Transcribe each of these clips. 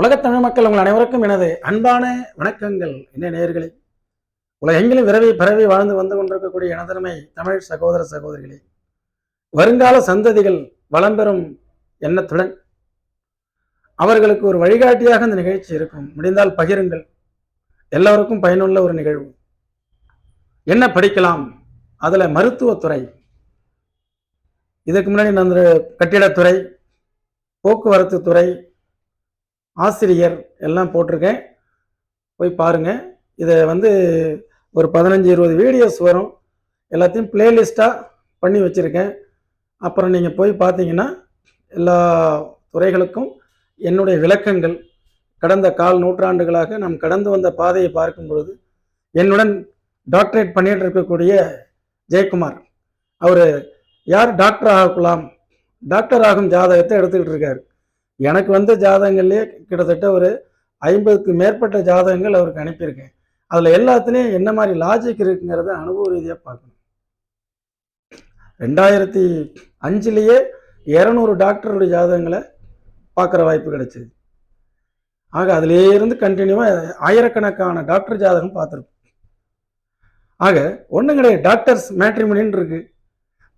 உலகத் தமிழ் மக்கள் உங்கள் அனைவருக்கும் எனது அன்பான வணக்கங்கள். என்ன நேயர்களே? உலகெங்கிலும் விரவி பரவி வாழ்ந்து வந்து கொண்டிருக்கக்கூடிய எனதருமை தமிழ் சகோதர சகோதரிகளே வருங்கால சந்ததிகள் வளம் பெறும் எண்ணத்துடன் அவர்களுக்கு ஒரு வழிகாட்டியாக இந்த நிகழ்ச்சி இருக்கும். முடிந்தால் பகிருங்கள். எல்லோருக்கும் பயனுள்ள ஒரு நிகழ்வு. என்ன படிக்கலாம்? அதில் மருத்துவத்துறை. இதுக்கு முன்னாடி நான் கட்டிடத்துறை போக்குவரத்து துறை ஆசிரியர் எல்லாம் போட்டிருக்கேன். போய் பாருங்கள் இதை வந்து ஒரு பதினஞ்சு இருபது வீடியோஸ் வரும். எல்லாத்தையும் பிளேலிஸ்ட்டாக பண்ணி வச்சுருக்கேன். அப்புறம் நீங்கள் போய் பார்த்தீங்கன்னா எல்லா துறைகளுக்கும் என்னுடைய விளக்கங்கள் கடந்த கால் நூற்றாண்டுகளாக நாம் கடந்து வந்த பாதையை பார்க்கும் பொழுது என்னுடன் டாக்டரேட் பண்ணிட்டு இருக்கக்கூடிய ஜெயக்குமார். அவர் யார்? டாக்டர் ஆகலாம் டாக்டர் ஆகும் ஜாதகத்தை எடுத்துக்கிட்டு இருக்காரு. எனக்கு வந்த ஜாதகங்கள்லேயே கிட்டத்தட்ட ஒரு ஐம்பதுக்கு மேற்பட்ட ஜாதகங்கள் அவருக்கு அனுப்பியிருக்கேன். அதில் எல்லாத்துலேயும் என்ன மாதிரி லாஜிக் இருக்குங்கிறத அனுபவ ரீதியாக பார்க்கணும். ரெண்டாயிரத்தி அஞ்சுலேயே இரநூறு டாக்டருடைய ஜாதகங்களை பார்க்குற வாய்ப்பு கிடைச்சிது. ஆக அதிலே இருந்து கண்டினியூவாக ஆயிரக்கணக்கான டாக்டர் ஜாதகம் பார்த்துருப்போம். ஆக ஒன்றும் கிடையாது டாக்டர்ஸ் மேட்ரிமணின்னு இருக்குது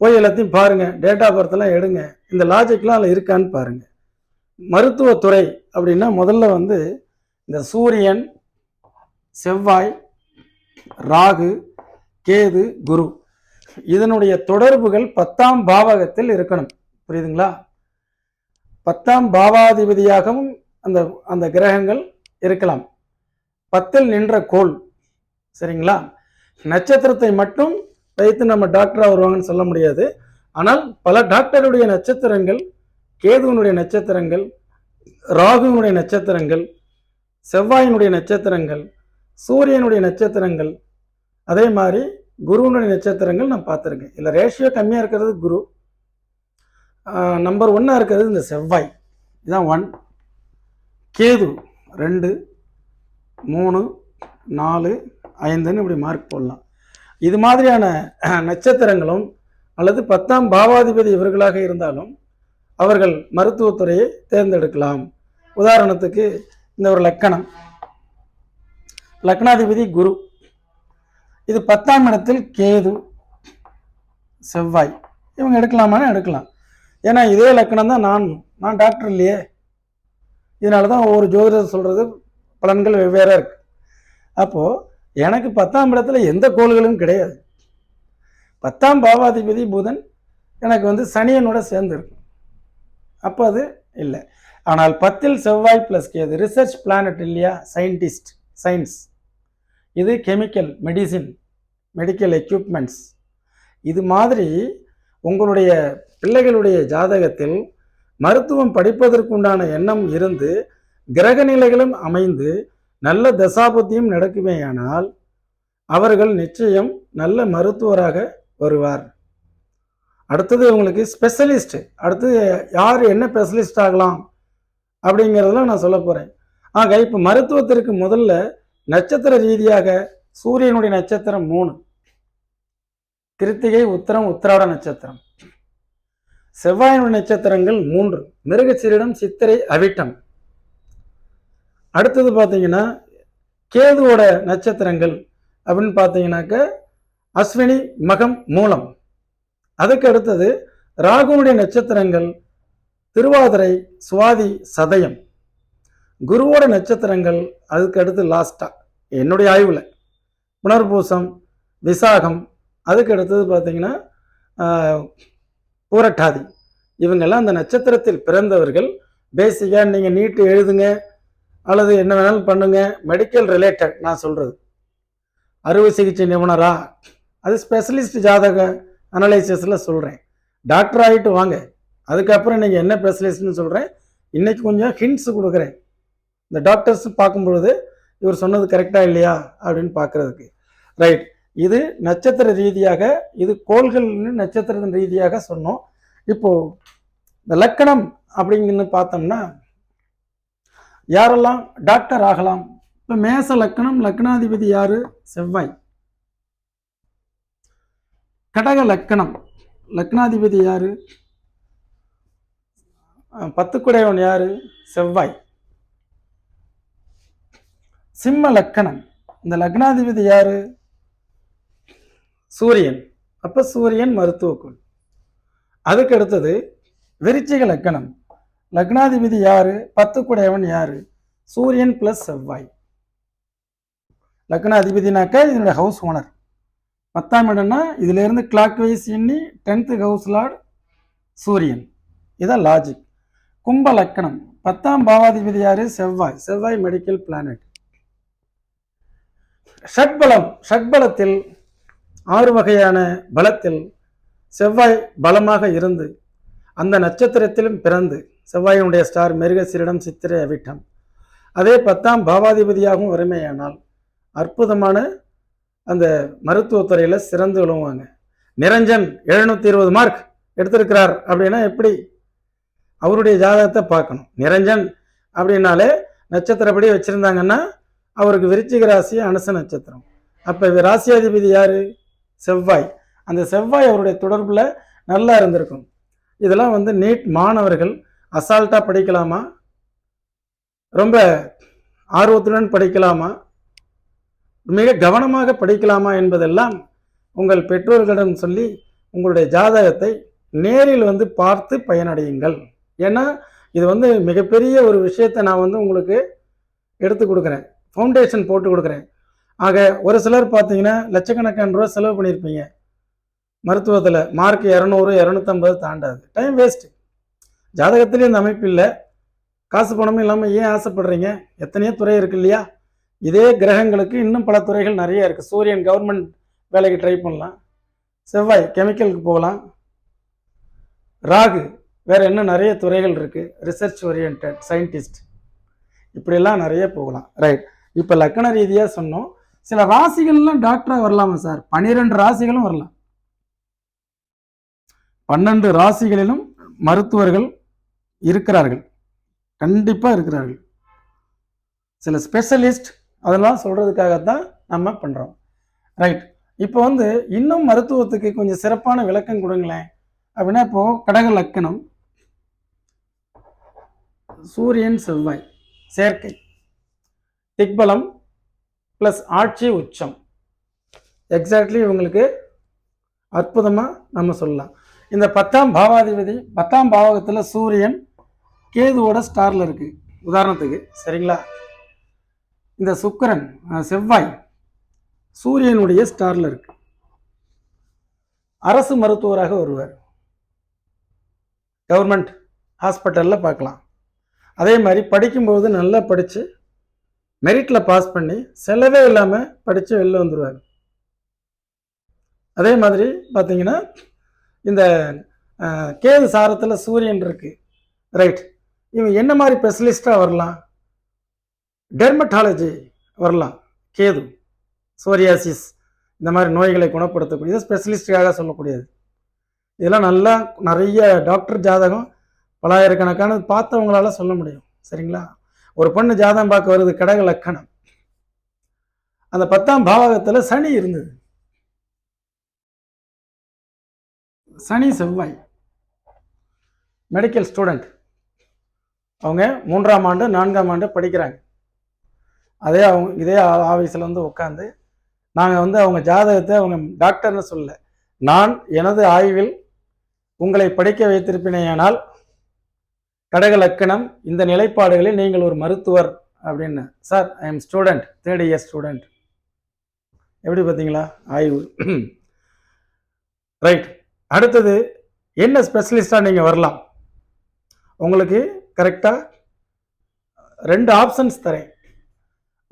போய் எல்லாத்தையும் பாருங்கள் டேட் ஆஃப் பர்த்லாம் எடுங்க இந்த லாஜிக்லாம் அதில் இருக்கான்னு பாருங்கள் மருத்துவத்துறை அப்படின்னா முதல்ல வந்து இந்த சூரியன் செவ்வாய் ராகு கேது குரு இதனுடைய தொடர்புகள் பத்தாம் பாவகத்தில் இருக்கணும். புரியுதுங்களா? பத்தாம் பாவாதிபதியாகவும் அந்த அந்த கிரகங்கள் இருக்கலாம். பத்தில் நின்ற கோள். சரிங்களா? நட்சத்திரத்தை மட்டும் வைத்து நம்ம டாக்டராக வருவாங்கன்னு சொல்ல முடியாது. ஆனால் பல டாக்டருடைய நட்சத்திரங்கள் கேதுவனுடைய நட்சத்திரங்கள் ராகுவினுடைய நட்சத்திரங்கள் செவ்வாயினுடைய நட்சத்திரங்கள் சூரியனுடைய நட்சத்திரங்கள் அதே மாதிரி குருவனுடைய நட்சத்திரங்கள் நான் பார்த்துருக்கேன். இதில் ரேஷியோ கம்மியாக இருக்கிறது குரு. நம்பர் ஒன்னாக இருக்கிறது இந்த செவ்வாய். இதுதான் ஒன் கேது ரெண்டு மூணு நாலு ஐந்துன்னு இப்படி மார்க் போடலாம். இது மாதிரியான நட்சத்திரங்களும் அல்லது பத்தாம் பாவாதிபதி இவர்களாக இருந்தாலும் அவர்கள் மருத்துவத்துறையை தேர்ந்தெடுக்கலாம். உதாரணத்துக்கு இந்த ஒரு லக்கணம். லக்னாதிபதி குரு. இது பத்தாம் இடத்தில் கேது செவ்வாய். இவங்க எடுக்கலாமான்னு எடுக்கலாம். ஏன்னா இதே லக்கணம் தான் நான் நான் டாக்டர் இல்லையே. இதனால தான் ஒவ்வொரு ஜோதிடர் சொல்கிறது பலன்கள் வெவ்வேறாக இருக்குது அப்போது எனக்கு பத்தாம் இடத்துல எந்த கோள்களும் கிடையாது. பத்தாம் பாவாதிபதி புதன் எனக்கு வந்து சனியனோட சேர்ந்துருக்கு அப்போ அது இல்லை. ஆனால் பத்தில் செவ்வாய் ப்ளஸ் கேது ரிசர்ச் பிளானட் இல்லையா? சயின்டிஸ்ட் சயின்ஸ் இது கெமிக்கல் மெடிசின் மெடிக்கல் எக்யூப்மெண்ட்ஸ் இது மாதிரி உங்களுடைய பிள்ளைகளுடைய ஜாதகத்தில் மருத்துவம் படிப்பதற்குண்டான எண்ணம் இருந்து கிரக நிலைகளும் அமைந்து நல்ல தசாபுத்தியும் நடக்குமேயானால் அவர்கள் நிச்சயம் நல்ல மருத்துவராக வருவார். அடுத்தது உங்களுக்கு ஸ்பெஷலிஸ்ட்டு அடுத்தது யார் என்ன ஸ்பெஷலிஸ்ட் ஆகலாம் அப்படிங்கிறதெல்லாம் நான் சொல்ல போகிறேன் ஆக இப்போ மருத்துவத்திற்கு முதல்ல நட்சத்திர ரீதியாக சூரியனுடைய நட்சத்திரம் மூணு. கிருத்திகை உத்தரம் உத்திராட நட்சத்திரம். செவ்வாயினுடைய நட்சத்திரங்கள் மூன்று. மிருகச்சீரிடம் சித்திரை அவிட்டம். அடுத்தது பார்த்தீங்கன்னா கேதுவோட நட்சத்திரங்கள் அப்படின்னு பார்த்தீங்கன்னாக்க அஸ்வினி மகம் மூலம். அதுக்கு அடுத்தது ராகுனுடைய நட்சத்திரங்கள் திருவாதிரை சுவாதி சதயம். குருவோட நட்சத்திரங்கள் அதுக்கு அடுத்து லாஸ்டா என்னுடைய ஆய்வில். புனர்பூசம் விசாகம் அதுக்கு அடுத்தது பார்த்தீங்கன்னா பூரட்டாதி. இவங்கெல்லாம் அந்த நட்சத்திரத்தில் பிறந்தவர்கள். பேசிக்காக நீங்கள் நீட்டு எழுதுங்க. அல்லது என்ன வேணாலும் பண்ணுங்க. மெடிக்கல் ரிலேட்டட் நான் சொல்கிறது அறுவை சிகிச்சை நிபுணரா? அது ஸ்பெஷலிஸ்ட் ஜாதக அனலைசிஸில் சொல்கிறேன் டாக்டர் ஆகிட்டு வாங்க. அதுக்கப்புறம் நீங்கள் என்ன ஸ்பெஷலிஸ்ட்னு சொல்கிறேன் இன்றைக்கி கொஞ்சம் ஹிண்ட்ஸ் கொடுக்குறேன். இந்த டாக்டர்ஸ் பார்க்கும் பொழுது இவர் சொன்னது கரெக்டாக இல்லையா அப்படின்னு பார்க்குறதுக்கு. ரைட் இது நட்சத்திர ரீதியாக இது கோள்கள்னு நட்சத்திரத்தின் ரீதியாக சொன்னோம். இப்போது இந்த லக்கணம் அப்படிங்கன்னு பார்த்தோம்னா யாரெல்லாம் டாக்டர் ஆகலாம்? இப்போ மேச லக்கணம் லக்னாதிபதி யார்? செவ்வாய். கடக லக்கணம். லக்னாதிபதி யார்? பத்துக்குடையவன் யார்? செவ்வாய். சிம்ம லக்கணம். இந்த லக்னாதிபதி யார்? சூரியன். அப்போ சூரியன் மருத்துவக்குள் அதுக்கு அடுத்தது விருச்சிக லக்கணம். லக்னாதிபதி யார்? பத்து குடையவன் சூரியன் ப்ளஸ் செவ்வாய். லக்னாதிபதினாக்கா இதனுடைய ஹவுஸ் ஓனர் பத்தாம் இடம்னா இதிலேருந்து கிளாக் வைஸ் எண்ணி டென்த்து ஹவுஸ் லார்ட் சூரியன். இதான் லாஜிக் கும்ப லக்கணம். பத்தாம் பாவாதிபதி யாரு? செவ்வாய். செவ்வாய் மெடிக்கல் பிளானட் ஷட்பலம். ஷட்பலத்தில் ஆறு வகையான பலத்தில் செவ்வாய் பலமாக இருந்து அந்த நட்சத்திரத்திலும் பிறந்து செவ்வாயினுடைய ஸ்டார் மிருகசீரிடம் சித்திரை அவிட்டம். அதே பத்தாம் பாவாதிபதியாகவும் வறுமையானால் அற்புதமான அந்த மருத்துவத்துறையில் சிறந்து விழுவாங்க நிரஞ்சன் எழுநூத்தி இருபது மார்க் எடுத்திருக்கிறார் அப்படின்னா எப்படி? அவருடைய ஜாதகத்தை பார்க்கணும். நிரஞ்சன் அப்படின்னாலே நட்சத்திரப்படி வச்சுருந்தாங்கன்னா அவருக்கு விருச்சிக ராசி அனுச நட்சத்திரம். அப்போ ராசியாதிபதி யார்? செவ்வாய். அந்த செவ்வாய் அவருடைய தொடர்பில் நல்லா இருந்திருக்கும். இதெல்லாம் வந்து நீட் மாணவர்கள் அசால்ட்டாக படிக்கலாமா? ரொம்ப ஆர்வத்துடன் படிக்கலாமா? மிக கவனமாக படிக்கலாமா என்பதெல்லாம் உங்கள் பெற்றோர்களிடம் சொல்லி உங்களுடைய ஜாதகத்தை நேரில் வந்து பார்த்து பயனடையுங்கள். ஏன்னா இது வந்து மிகப்பெரிய ஒரு விஷயத்தை நான் வந்து உங்களுக்கு எடுத்து கொடுக்குறேன். ஃபவுண்டேஷன் போட்டு கொடுக்குறேன். ஆக ஒரு சிலர் பார்த்தீங்கன்னா லட்சக்கணக்கான ரூபா செலவு பண்ணியிருப்பீங்க. மருத்துவத்தில் மார்க் இரநூறு இரநூத்தம்பது தாண்டாது. டைம் வேஸ்ட் ஜாதகத்திலே இந்த அமைப்பு இல்லை. காசு பணமும் இல்லாமல் ஏன் ஆசைப்படுறீங்க? எத்தனையோ துறை இருக்கு இல்லையா? இதே கிரகங்களுக்கு இன்னும் பல துறைகள் நிறைய இருக்குது சூரியன் கவர்மெண்ட் வேலைக்கு ட்ரை பண்ணலாம். செவ்வாய் கெமிக்கலுக்கு போகலாம். ராகு வேறு இன்னும் நிறைய துறைகள் இருக்குது ரிசர்ச் ஓரியன்ட் சயின்டிஸ்ட் இப்படியெல்லாம் நிறைய போகலாம். ரைட் இப்போ லக்கண ரீதியாக சொன்னோம். சில ராசிகள்லாம் டாக்டராக வரலாமா சார்? பன்னிரெண்டு ராசிகளும் வரலாம். பன்னெண்டு ராசிகளிலும் மருத்துவர்கள் இருக்கிறார்கள். கண்டிப்பாக இருக்கிறார்கள். சில ஸ்பெஷலிஸ்ட் அதெல்லாம் சொல்கிறதுக்காகத்தான் நம்ம பண்ணுறோம் ரைட் இப்போ வந்து இன்னும் மருத்துவத்துக்கு கொஞ்சம் சிறப்பான விளக்கம் கொடுங்களேன். அப்படின்னா இப்போ கடக லக்கணம். சூரியன் செவ்வாய் சேர்க்கை. திக்பலம் ப்ளஸ் ஆட்சி உச்சம். எக்ஸாக்ட்லி இவங்களுக்கு அற்புதமாக நம்ம சொல்லலாம். இந்த பத்தாம் பாவாதிபதி பத்தாம் பாவகத்தில் சூரியன் கேதுவோட ஸ்டாரில் இருக்குது உதாரணத்துக்கு சரிங்களா? இந்த சுக்கரன் செவ்வாய் சூரியனுடைய ஸ்டாரில் இருக்கு. அரசு மருத்துவராக வருவார். கவர்மெண்ட் ஹாஸ்பிட்டலில் பார்க்கலாம் அதே மாதிரி படிக்கும்போது நல்லா படித்து மெரிட்டில் பாஸ் பண்ணி செலவே இல்லாமல் படித்து வெளில வந்துடுவார் அதே மாதிரி பார்த்தீங்கன்னா இந்த கேது சாரத்தில் சூரியன் இருக்குது ரைட். இவன் என்ன மாதிரி ஸ்பெஷலிஸ்ட்டாக வரலாம்? டெர்மட்டாலஜி வரலாம். கேது சோரியாசிஸ் இந்த மாதிரி நோய்களை குணப்படுத்தக்கூடியது ஸ்பெஷலிஸ்டுக்காக சொல்லக்கூடியது. இதெல்லாம் நல்லா நிறைய டாக்டர் ஜாதகம் பலாயிரக்கணக்கான பார்த்தவங்களால சொல்ல முடியும். சரிங்களா? ஒரு பொண்ணு ஜாதகம் பார்க்க வருது கடக லக்கணம். அந்த பத்தாம் பாவகத்தில் சனி இருந்தது. சனி செவ்வாய். மெடிக்கல் ஸ்டூடெண்ட் அவங்க மூன்றாம் ஆண்டு நான்காம் ஆண்டு படிக்கிறாங்க. அதே அவங்க இதே ஆஃபீஸில் வந்து உட்காந்து நாங்கள் வந்து அவங்க ஜாதகத்தை அவங்க டாக்டர்னு சொல்ல நான் எனது ஆய்வில் உங்களை படிக்க வைத்திருப்பினேயானால் கடக லக்கணம் இந்த நிலைப்பாடுகளில் நீங்கள் ஒரு மருத்துவர் அப்படின்னு. Sir I am student third year student எப்படி பார்த்தீங்களா? ஆய்வு. ரைட் அடுத்தது என்ன ஸ்பெஷலிஸ்டாக நீங்கள் வரலாம்? உங்களுக்கு கரெக்டாக ரெண்டு ஆப்ஷன்ஸ் தரேன்.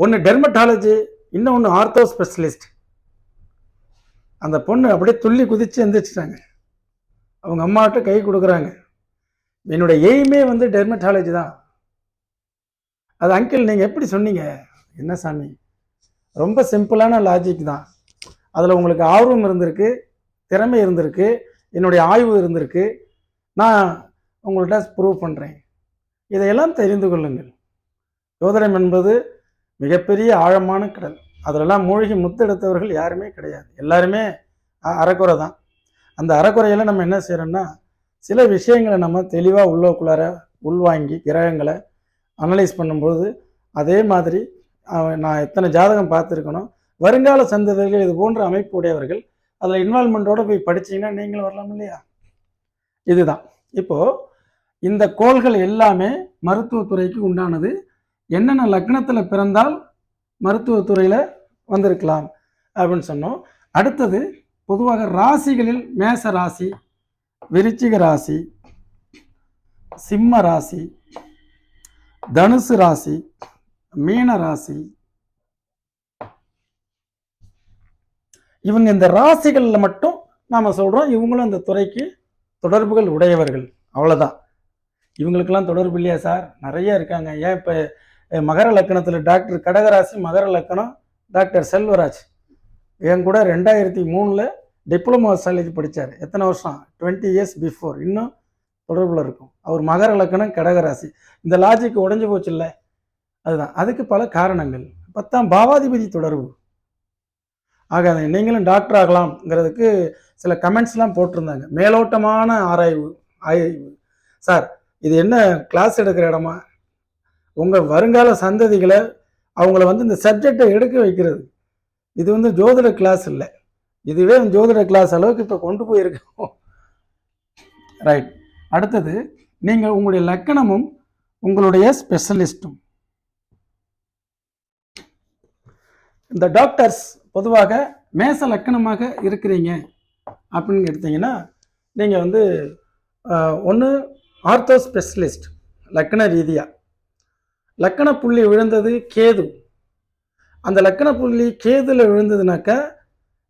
ஒன்று டெர்மட்டாலஜி இன்னொன்று ஆர்த்தோ ஸ்பெஷலிஸ்ட் அந்த பொண்ணு அப்படியே துள்ளி குதித்து எந்திரிச்சிட்டாங்க. அவங்க அம்மாட்ட கை கொடுக்குறாங்க. என்னோட எய்மே வந்து டெர்மட்டாலஜி தான். அது அங்கிள் நீங்கள் எப்படி சொன்னீங்க? என்ன சாமி? ரொம்ப சிம்பிளான லாஜிக் தான். அதில் உங்களுக்கு ஆர்வம் இருந்திருக்கு திறமை இருந்திருக்கு என்னுடைய ஆய்வு இருந்திருக்கு. நான் உங்கள்கிட்ட ப்ரூவ் பண்ணுறேன் இதையெல்லாம் தெரிந்து கொள்ளுங்கள். ஜோதிடம் என்பது மிகப்பெரிய ஆழமான கடல். அதிலெல்லாம் மூழ்கி முத்தெடுத்தவர்கள் யாருமே கிடையாது. எல்லாருமே அறக்குறை தான். அந்த அறக்குறையில் நம்ம என்ன செய்கிறோம்னா சில விஷயங்களை நம்ம தெளிவாக உள்ளக்குள்ளார உள்வாங்கி கிரகங்களை அனலைஸ் பண்ணும்போது அதே மாதிரி நான் எத்தனை ஜாதகம் பார்த்துருக்கணும் வருங்கால சந்ததிகள் இது போன்ற அமைப்பு உடையவர்கள் அதில் இன்வால்மெண்ட்டோடு போய் படிச்சீங்கன்னா நீங்களும் வரலாம் இல்லையா? இதுதான். இப்போது இந்த கோள்கள் எல்லாமே மருத்துவத்துறைக்கு உண்டானது என்னென்ன லக்னத்தில் பிறந்தால் மருத்துவத்துறையில் வந்திருக்கலாம் அப்படின்னு சொன்னோம். அடுத்தது பொதுவாக ராசிகளில் மேச ராசி விருச்சிக ராசி சிம்ம ராசி தனுசு ராசி மீன ராசி. இவங்க இந்த ராசிகளில் மட்டும் நாம் சொல்கிறோம் இவங்களும் இந்த துறைக்கு தொடர்புகள் உடையவர்கள். அவ்வளோதான் இவங்களுக்கெல்லாம் தொடர்பு இல்லையா சார்? நிறைய இருக்காங்க. ஏன் இப்போ மகர லக்கணத்தில் டாக்டர் கடகராசி மகர லக்கணம் டாக்டர் செல்வராஜ். என் கூட ரெண்டாயிரத்தி மூணில் டிப்ளமோ காலேஜ் படித்தார் எத்தனை வருஷம்? Twenty years before. இன்னும் தொடர்பில் இருக்கும். அவர் மகர லக்கணம் கடகராசி. இந்த லாஜிக் உடஞ்சி போச்சு இல்லை அதுதான். அதுக்கு பல காரணங்கள். பத்தாம் பாவாதிபதி தொடர்பு. ஆக நீங்களும் டாக்டர் ஆகலாம்ங்கிறதுக்கு சில கமெண்ட்ஸ்லாம் போட்டிருந்தாங்க. மேலோட்டமான ஆராய்வு ஆய்வு. சார் இது என்ன கிளாஸ் எடுக்கிற இடமா? உங்கள் வருங்கால சந்ததிகளை அவங்கள வந்து இந்த சப்ஜெக்டை எடுக்க வைக்கிறது. இது வந்து ஜோதிட கிளாஸ் இல்லை. இதுவே ஜோதிட கிளாஸ் அளவுக்கு இப்போ கொண்டு போயிருக்கோம். ரைட் அடுத்தது நீங்கள் உங்களுடைய லக்கணமும் உங்களுடைய ஸ்பெஷலிஸ்ட்டும் இந்த டாக்டர்ஸ் பொதுவாக மேச லக்கணமாக இருக்கிறீங்க அப்படின்னு எடுத்தீங்கன்னா நீங்கள் வந்து ஒன்று ஆர்த்தோ ஸ்பெஷலிஸ்ட் லக்கண ரீதியாக லக்கண புள்ளி விழுந்தது கேது. அந்த லக்கண புள்ளி கேதுல விழுந்ததுனாக்கா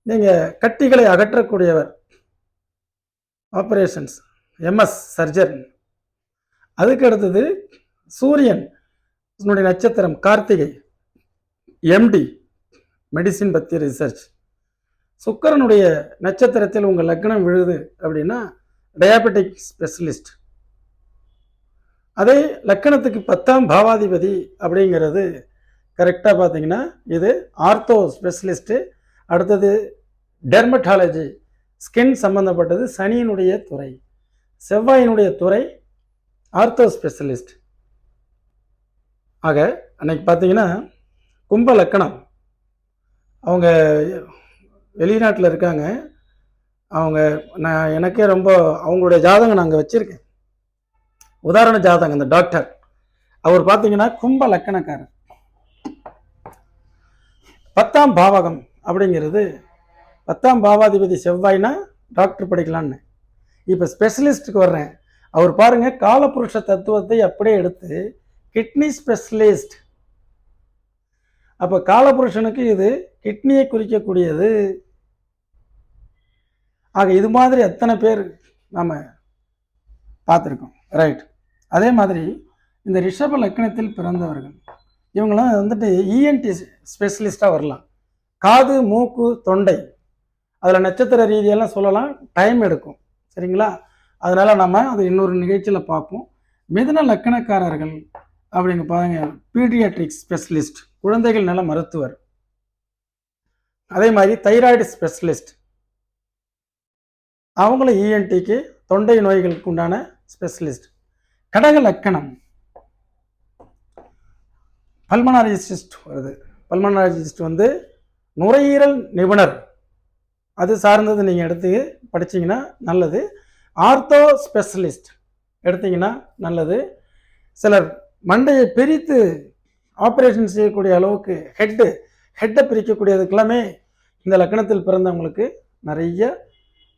நீங்கள் கட்டிகளை அகற்றக்கூடியவர். ஆப்ரேஷன்ஸ். MS surgeon. அதுக்கு அடுத்தது சூரியன். நட்சத்திரம் கார்த்திகை. எம்டி மெடிசின் பற்றி ரிசர்ச் சுக்கரனுடைய நட்சத்திரத்தில் உங்கள் லக்னம் விழுது அப்படின்னா டயாபெட்டிக் ஸ்பெஷலிஸ்ட் அதே லக்கணத்துக்கு பத்தாம் பாவாதிபதி அப்படிங்கிறது கரெக்டாக பார்த்தீங்கன்னா இது ஆர்த்தோ ஸ்பெஷலிஸ்ட்டு அடுத்தது டெர்மட்டாலஜி ஸ்கின் சம்பந்தப்பட்டது சனியினுடைய துறை செவ்வாயினுடைய துறை ஆர்த்தோ ஸ்பெஷலிஸ்ட். ஆக அன்னைக்கு பார்த்தீங்கன்னா கும்ப லக்கணம். அவங்க வெளிநாட்டில் இருக்காங்க. அவங்க நான் எனக்கே ரொம்ப அவங்களுடைய ஜாதகம் நாங்கள் வச்சுருக்கேன். உதாரண ஜாதகம் இந்த டாக்டர் அவர் பார்த்தீங்கன்னா கும்ப லக்கணக்காரர். பத்தாம் பாவகம் அப்படிங்கிறது பத்தாம் பாவாதிபதி செவ்வாய்னா டாக்டர் படிக்கலான்னு இப்போ ஸ்பெஷலிஸ்ட்டுக்கு வர்றேன். அவர் பாருங்கள் காலபுருஷ தத்துவத்தை அப்படியே எடுத்து கிட்னி ஸ்பெஷலிஸ்ட் அப்போ காலபுருஷனுக்கு இது கிட்னியை குறிக்கக்கூடியது. ஆக இது மாதிரி எத்தனை பேர் நாம் பார்த்துருக்கோம். ரைட் அதே மாதிரி இந்த ரிஷப லக்கணத்தில் பிறந்தவர்கள் இவங்களாம் வந்துட்டு இஎன்டி ஸ்பெஷலிஸ்டாக வரலாம். காது மூக்கு தொண்டை அதில் நட்சத்திர ரீதியெல்லாம் சொல்லலாம் டைம் எடுக்கும். சரிங்களா? அதனால் நம்ம அது இன்னொரு நிகழ்ச்சியில் பார்ப்போம். மிதுன லக்கணக்காரர்கள் அப்படிங்க பாருங்க பீடியாட்ரிக் ஸ்பெஷலிஸ்ட் குழந்தைகள் நல மருத்துவர். அதே மாதிரி தைராய்டு ஸ்பெஷலிஸ்ட் அவங்களும் இஎன்டிக்கு தொண்டை நோய்களுக்கு உண்டான ஸ்பெஷலிஸ்ட் கடக லக்கணம் பல்மனாலஜிஸ்ட் வருது. பல்மனாலஜிஸ்ட் வந்து நுரையீரல் நிபுணர். அது சார்ந்தது நீங்கள் எடுத்து படிச்சீங்கன்னா நல்லது. ஆர்த்தோ ஸ்பெஷலிஸ்ட் எடுத்தீங்கன்னா நல்லது. சிலர் மண்டையை பிரித்து ஆப்ரேஷன் செய்யக்கூடிய அளவுக்கு ஹெட்டு ஹெட்டை பிரிக்கக்கூடியதுக்கெல்லாமே இந்த லக்கணத்தில் பிறந்தவங்களுக்கு நிறைய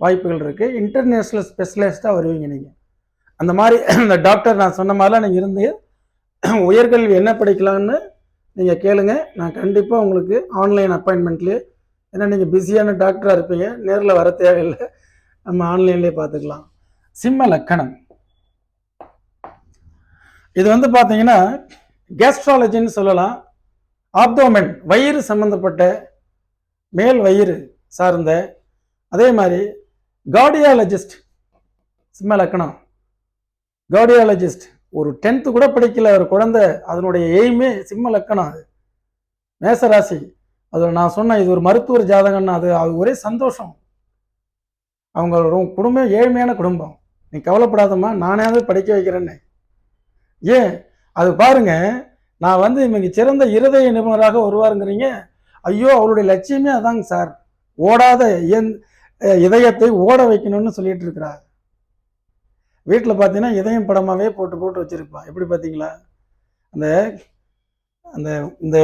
வாய்ப்புகள் இருக்குது இன்டர்நேஷ்னல் ஸ்பெஷலிஸ்ட்டாக வருவீங்க நீங்கள் அந்த மாதிரி இந்த டாக்டர் நான் சொன்ன மாதிரிலாம் நீங்கள் இருந்து உயர்கல்வி என்ன படிக்கலான்னு நீங்கள் கேளுங்க. நான் கண்டிப்பாக உங்களுக்கு ஆன்லைன் அப்பாயின்மெண்ட்லேயே ஏன்னா நீங்கள் பிஸியான டாக்டராக இருப்பீங்க நேரில் வர தேவையில்லை. நம்ம ஆன்லைன்லேயே பார்த்துக்கலாம் சிம்ம லக்கணம். இது வந்து பார்த்தீங்கன்னா கேஸ்ட்ராலஜின்னு சொல்லலாம். ஆப்தோமென் வயிறு சம்மந்தப்பட்ட மேல் வயிறு சார்ந்த அதே மாதிரி கார்டியாலஜிஸ்ட் சிம்ம லக்கணம். கார்டியாலஜிஸ்ட். ஒரு டென்த்து கூட படிக்கல ஒரு குழந்தை அதனுடைய எய்மே சிம்ம லக்கணம் அது. மேசராசி. அதில் நான் சொன்னேன் இது ஒரு மருத்துவர் ஜாதகம்னா அது அது ஒரே சந்தோஷம். அவங்க குடும்பம் ஏழ்மையான குடும்பம். நீ கவலைப்படாதம்மா நானே படிக்க வைக்கிறேன்னு. ஏன்? அது பாருங்க நான் வந்து இவங்க சிறந்த இருதய நிபுணராக வருவாருங்கிறீங்க. ஐயோ அவளுடைய லட்சியமே அதாங்க சார். ஓடாத இதயத்தை ஓட வைக்கணும்னு சொல்லிட்டு இருக்கிறார். வீட்டில் பார்த்தீங்கன்னா இதயம் படமாகவே போட்டு போட்டு வச்சுருப்பா. எப்படி பார்த்தீங்களா அந்த அந்த இந்த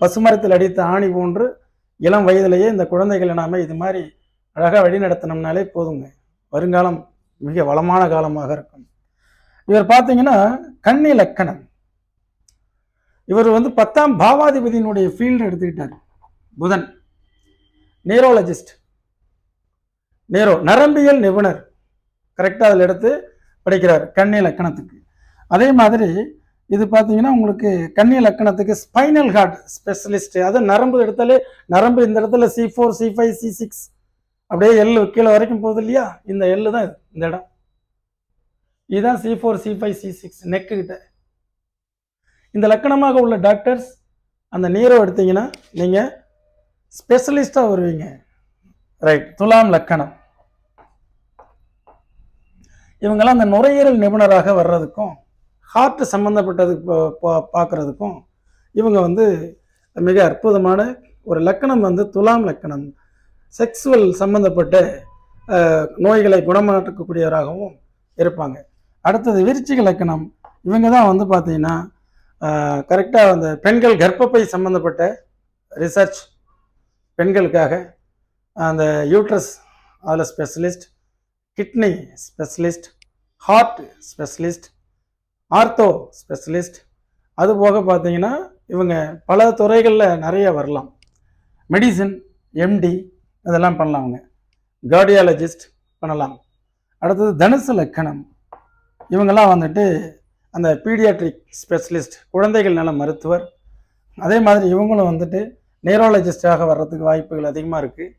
பசுமரத்தில் அடித்த ஆணி போன்று இளம் வயதிலேயே இந்த குழந்தைகள் இல்லாமல் இது மாதிரி அழகாக வழி நடத்தினோம்னாலே போதுங்க. வருங்காலம் மிக வளமான காலமாக இருக்கும். இவர் பார்த்தீங்கன்னா கண்ணி லக்கணம். இவர் வந்து பத்தாம் பாவாதிபதியினுடைய ஃபீல்டு எடுத்துக்கிட்டார். புதன். நியூரோலஜிஸ்ட் நேரோ நரம்பியல் நிபுணர். கரெக்டாக அதில் எடுத்து படைக்கிறார் கன்னி லக்கணத்துக்கு. அதே மாதிரி இது பார்த்தீங்கன்னா உங்களுக்கு கன்னி லக்கணத்துக்கு ஸ்பைனல் ஹார்ட் ஸ்பெஷலிஸ்ட் அது நரம்பு எடுத்தாலே நரம்பு இந்த இடத்துல C four C five C six அப்படியே எள்ளு கீழே வரைக்கும் போகுது இல்லையா? இந்த எள்ளு தான் இந்த இடம். இதுதான் C four C five C six neck கிட்ட. இந்த லக்கணமாக உள்ள டாக்டர்ஸ் அந்த நீரோ எடுத்தீங்கன்னா நீங்கள் ஸ்பெஷலிஸ்டாக வருவீங்க. ரைட் துலாம் லக்கணம். இவங்கெல்லாம் அந்த நுரையீரல் நிபுணராக வர்றதுக்கும் ஹார்ட் சம்மந்தப்பட்டது பார்க்குறதுக்கும் இவங்க வந்து மிக அற்புதமான ஒரு லக்கணம் வந்து துலாம் லக்கணம். செக்ஸுவல் சம்பந்தப்பட்ட நோய்களை குணமாக்கக்கூடியவராகவும் இருப்பாங்க. அடுத்தது விருச்சிக லக்கணம். இவங்க தான் வந்து பார்த்தீங்கன்னா கரெக்டாக அந்த பெண்கள் கர்ப்பப்பை சம்மந்தப்பட்ட ரிசர்ச் பெண்களுக்காக அந்த யூட்ரஸ் அதில் specialist kidney specialist heart specialist ortho specialist. அது போக பார்த்தீங்கன்னா இவங்க பல துறைகளில் நிறைய வரலாம். மெடிசின் எம்டி இதெல்லாம் பண்ணலாம் அவங்க. கார்டியாலஜிஸ்ட் பண்ணலாம். அடுத்தது தனுசு லக்கணம். இவங்கெல்லாம் வந்துட்டு அந்த பீடியாட்ரிக் ஸ்பெஷலிஸ்ட் குழந்தைகள் நல மருத்துவர். அதே மாதிரி இவங்களும் வந்துட்டு நியூரோலஜிஸ்டாக வர்றதுக்கு வாய்ப்புகள் அதிகமாக இருக்குது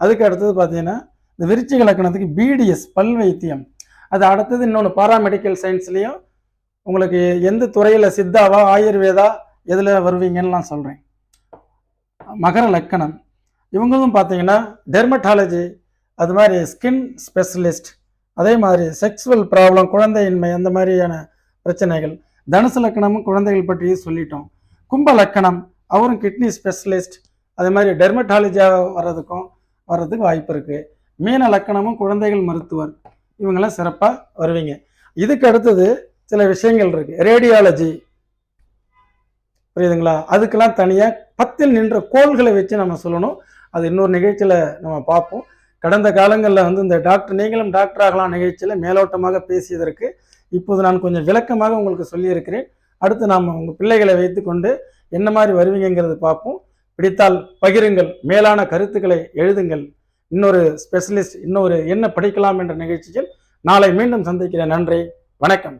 அதுக்கு அடுத்தது பார்த்தீங்கன்னா இந்த விருச்சிக லக்கணத்துக்கு பிடிஎஸ் பல் வைத்தியம் அது அடுத்தது இன்னொன்று பாராமெடிக்கல் சயின்ஸ்லேயும் உங்களுக்கு எந்த துறையில் சித்தாவா ஆயுர்வேதா எதில் வருவீங்கன்னு நான் சொல்கிறேன் மகர லக்கணம். இவங்களும் பார்த்தீங்கன்னா டெர்மட்டாலஜி அது மாதிரி ஸ்கின் ஸ்பெஷலிஸ்ட் அதே மாதிரி செக்ஸுவல் ப்ராப்ளம் குழந்தையின்மை அந்த மாதிரியான பிரச்சனைகள். தனுசு லக்கணமும் குழந்தைகள் பற்றியும் சொல்லிட்டோம். கும்ப லக்கணம் அவரும் கிட்னி ஸ்பெஷலிஸ்ட் அதே மாதிரி டெர்மட்டாலஜியாக வர்றதுக்கும் வர்றதுக்கு வாய்ப்பு இருக்குது மீன லக்கணமும் குழந்தைகள் மருத்துவர். இவங்கெல்லாம் சிறப்பாக வருவீங்க. இதுக்கு அடுத்தது சில விஷயங்கள் இருக்கு. ரேடியாலஜி. புரியுதுங்களா? அதுக்கெல்லாம் தனியாக பத்தில் நின்ற கோள்களை வச்சு நம்ம சொல்லணும். அது இன்னொரு நிகழ்ச்சியில் நம்ம பார்ப்போம். கடந்த காலங்களில் வந்து இந்த டாக்டர் நீங்களும் டாக்டர் ஆகலாம் நிகழ்ச்சியில் மேலோட்டமாக பேசியதற்கு இப்போது நான் கொஞ்சம் விளக்கமாக உங்களுக்கு சொல்லியிருக்கிறேன். அடுத்து நாம் உங்கள் பிள்ளைகளை வைத்துக்கொண்டு என்ன மாதிரி வருவீங்கங்கிறது பார்ப்போம். பிடித்தால் பகிருங்கள். மேலான கருத்துக்களை எழுதுங்கள். இன்னொரு ஸ்பெஷலிஸ்ட் இன்னொரு என்ன படிக்கலாம் என்ற நிகழ்ச்சியில் நாளை மீண்டும் சந்திக்கிறேன். நன்றி வணக்கம்.